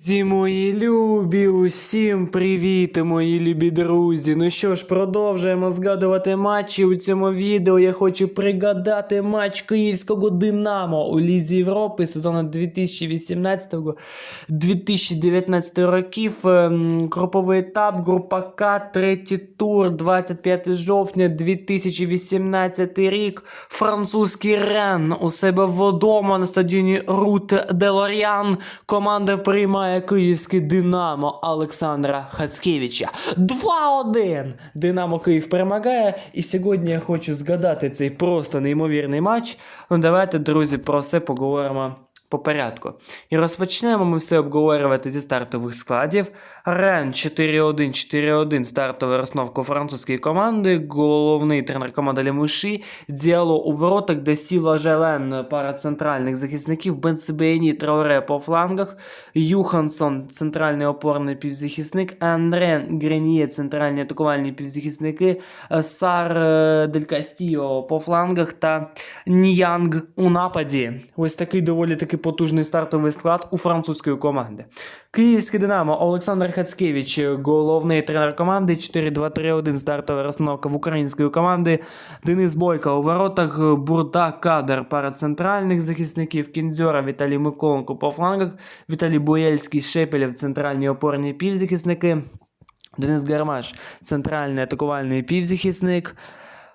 Зі мої любі, усім привіт, мої любі друзі. Ну що ж, продовжуємо згадувати матчі. У цьому відео я хочу пригадати матч київського Динамо у Лізі Європи сезону 2018-2019 років. Ем, Груповий етап, група К, третій тур, 25 жовтня 2018 рік. Французький Рен у себе вдома на стадіоні Рут де Лоріан. Команда приймає київське Динамо Олександра Хацкевича. 2-1! Динамо Київ перемагає. І сьогодні я хочу згадати цей просто неймовірний матч. Ну давайте, друзі, про все поговоримо по порядку. І розпочнемо ми все обговорювати зі стартових складів. Рен 4-1, 4-1 стартова розновка французької команди. Головний тренер команди Лемуші. Діало у воротах, де Сіла Желен, пара центральних захисників, Бенсебейні, Трауре по флангах, Юхансон, центральний опорний півзахисник, Андрен Гренє, центральні атакувальні півзахисники, Сар е, Дель Кастіо по флангах та Ніянг у нападі. Ось такий доволі таки потужний стартовий склад у французької команди. Київське Динамо Олександр Хацкевич, головний тренер команди 4-2-3-1 стартова розстановка в української команди. Денис Бойко у воротах, Бурда Кадр, пара центральних захисників, Кіндзьора, Віталій Миколенко по флангах, Віталій Боєльський, Шепелєв, центральні опорні півзахисники. Денис Гармаш, центральний атакувальний півзахисник.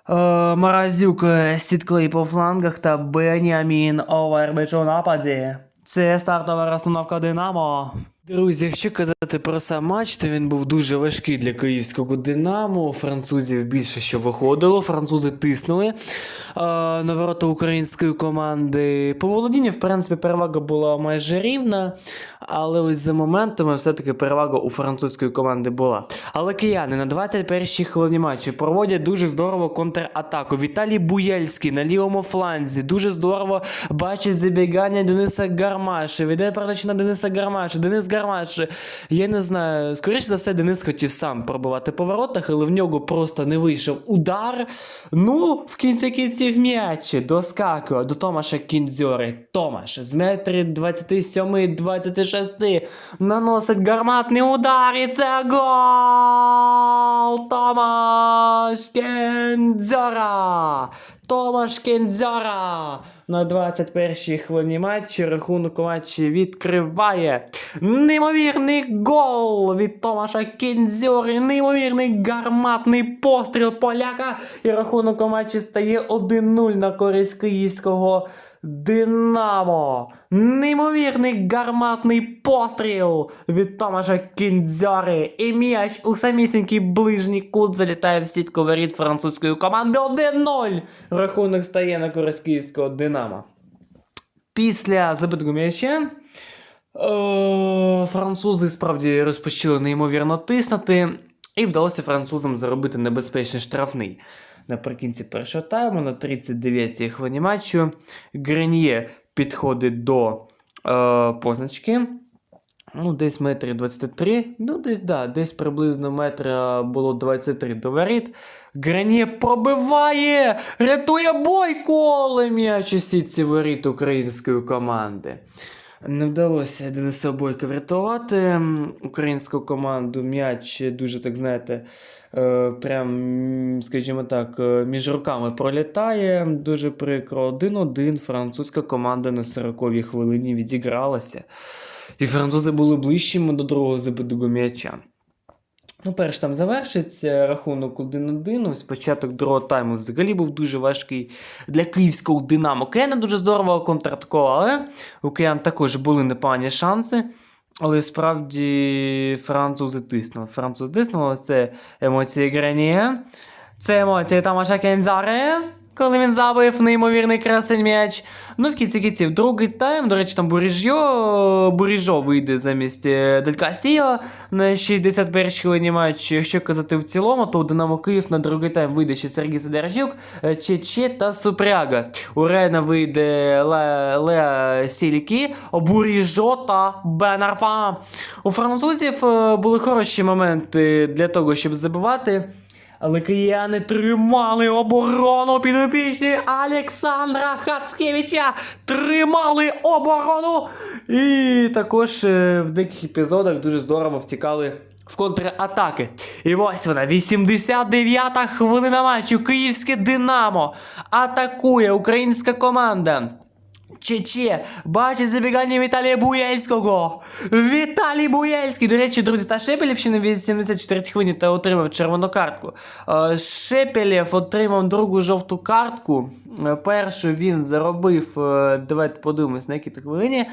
Е, Маразюк, е, Сітклей по флангах та Беніамін Овербич у нападі. Це стартова розстановка Динамо. Друзі, якщо казати про сам матч, то він був дуже важкий для київського Динамо. Французів більше що виходило, французи тиснули е, на ворота української команди. По володінню, в принципі, перевага була майже рівна, але ось за моментами все-таки перевага у французької команди була. Але кияни на 21-й хвилині матчу проводять дуже здорово контратаку. Віталій Буєльський на лівому фланзі. Дуже здорово бачить забігання Дениса Гармаші. Віде передачу на Дениса Гармаші. Денис Гармаш, я не знаю, скоріше за все, Денис хотів сам пробивати по воротах, але в нього просто не вийшов удар. Ну, в кінці кінців м'яч доскакує до Томаша Кіндзьори. Томаш з метрі 27-26 наносить гарматний удар, і це гол! Томаш Кіндзьора! Томаш Кіндзьора! На 21-й хвилині матчі рахунок матчі відкриває неймовірний гол від Томаша Кінзьори, неймовірний гарматний постріл поляка. І рахунок у матчі стає 1-0 на користь київського Динамо. Неймовірний гарматний постріл від Томаша Кіндзьори. І м'яч у самісінький ближній кут залітає в сітку воріт французької команди 1-0. Рахунок стає на користь київського Динамо. Після забитого м'яча е, французи справді розпочали неймовірно тиснути, і вдалося французам заробити небезпечний штрафний. Наприкінці першого тайму, на 39-й хвилині матчу, Грен'є підходить до е, позначки. Ну, десь метрів 23, ну десь, да, десь приблизно метра було 23 до воріт. Грен'є пробиває! Рятує бойко! Але м'яч у сітці воріт української команди. Не вдалося Дениса Бойка врятувати українську команду. М'яч дуже, так знаєте, е, прям, скажімо так, е, між руками пролітає. Дуже прикро. 1-1 французька команда на 40-й хвилині відігралася. І французи були ближчими до другого забитого м'яча. Ну, перш там завершиться рахунок 1-1. Ось початок другого тайму взагалі був дуже важкий для київського Динамо. Кияни дуже здорово контратакували. У киян також були непогані шанси. Але справді французи тиснули. Французи тиснули. Це емоції Гренія. Це емоції Тамаша Кензаре. Коли він забив неймовірний красень м'яч. Ну, в кінці кінців, другий тайм, до речі, там Буріжьо, Буріжо вийде замість е, Дель Кастіо на 61-й хвилині матчу. Якщо казати в цілому, то у Динамо Київ на другий тайм вийде ще Сергій Сидорчук, е, Чече та Супряга. У Рена вийде Ле- Леа Сілікі, Буріжо та Бенарфа. У французів е, були хороші моменти для того, щоб забивати. Але кияни тримали оборону підопічні Олександра Хацкевича. Тримали оборону. І також е, в деяких епізодах дуже здорово втікали в контратаки. І ось вона, 89-та хвилина матчу. Київське Динамо атакує українська команда. Чече, бачить забігання Віталія Буєльського. Віталій Буєльський. До речі, друзі, та Шепелєв ще на 84 хвилині та отримав червону картку. Е, Шепелєв отримав другу жовту картку. Е, Першу він заробив, е, давайте подивимось, на якій хвилині.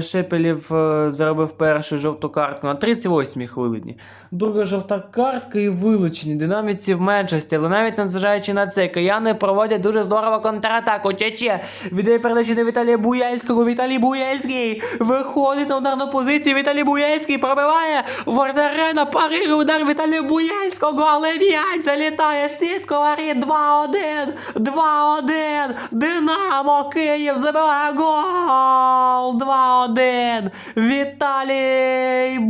Шепелєв заробив першу жовту картку на 38-й хвилині. Друга жовта картка і вилучені динаміці в меншості. Але навіть незважаючи на це, кияни проводять дуже здорово контратаку. Чече віддає передачі до Віталія Буяльського. Віталій Буяльський виходить на ударну позицію. Віталій Буяльський пробиває Вардарена, парирує удар Віталія Буяльського, але м'яч залітає в сітку. варі 2-1, 2-1. Динамо Київ забиває гол. 2-1. Віталій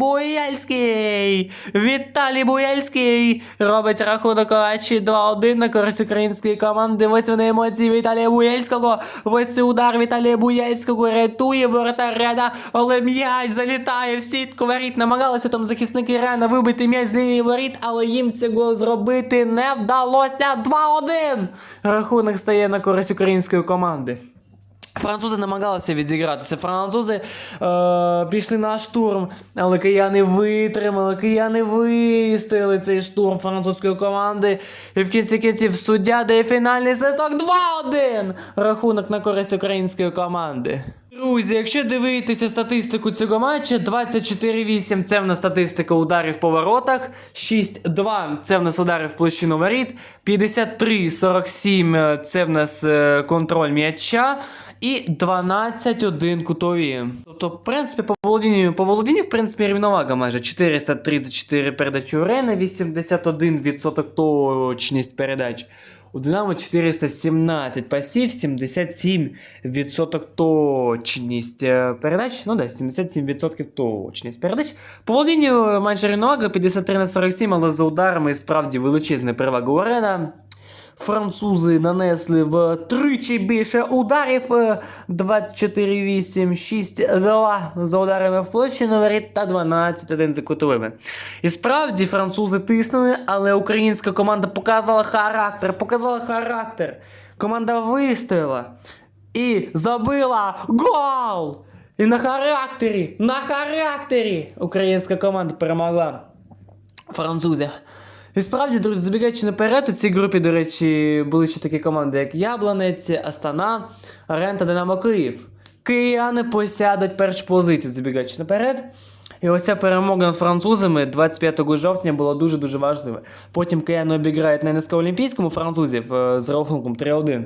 Буяльський. Віталій Буяльський робить рахунок Овечі 2-1 на користь української команди. Ось вони емоції Віталія Буяльського. Ось удар Віталія Буяльського рятує воротаря, але м'яч залітає в сітку воріт. Намагалися там захисники Рена вибити м'яч з лінії воріт, але їм цього зробити не вдалося. 2-1. Рахунок стає на користь української команди. Французи намагалися відзігратися. Французи е, пішли на штурм, але кияни витримали, кияни вистояли цей штурм французької команди. І в кінці кінців суддя дає фінальний свисток 2-1. Рахунок на користь української команди. Друзі, якщо дивитися статистику цього матчу, 24-8 це в нас статистика ударів по воротах, 6-2 це в нас удари в площину воріт, 53-47 це в нас е, контроль м'яча. І 12-1 кутові. Тобто, в принципі, по володінню, по володінню, в принципі, рівновага майже 434 передачі у Рена, 81% точність передач. У Динамо 417 пасів, 77% точність е, передач. Ну да, 77% точність передач. По володінню майже рівновага 53 на 47, але за ударами справді величезна перевага у Рена. Французи нанесли втричі більше ударів е, 24-8, 6-2 за ударами в площину воріт та 12-1 за кутовими. І справді французи тиснули, але українська команда показала характер, показала характер. Команда вистояла і забила гол! І на характері, на характері українська команда перемогла французів. І справді, друзі, забігаючи наперед, у цій групі, до речі, були ще такі команди, як Яблонець, Астана, Рента, Динамо Київ. Кияни посядуть перші позиції, забігаючи наперед. І ось ця перемога над французами 25 жовтня була дуже-дуже важлива. Потім кияни обіграють на НСК Олімпійському французів е, з рахунком 3-1.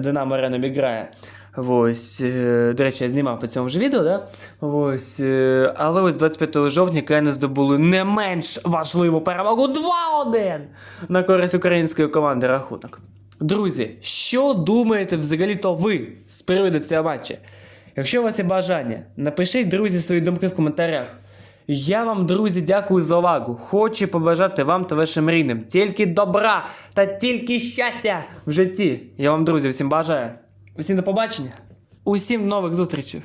Динамо Рен обіграє. Ось, е, до речі, я знімав по цьому ж відео, да? Ось, е, але ось 25 жовтня кияни здобули не менш важливу перемогу 2-1 на користь української команди рахунок. Друзі, що думаєте взагалі-то ви з приводу цього матчу? Якщо у вас є бажання, напишіть, друзі, свої думки в коментарях. Я вам, друзі, дякую за увагу. Хочу побажати вам та вашим рідним тільки добра та тільки щастя в житті. Я вам, друзі, всім бажаю. Усім до побачення. Усім нових зустрічей.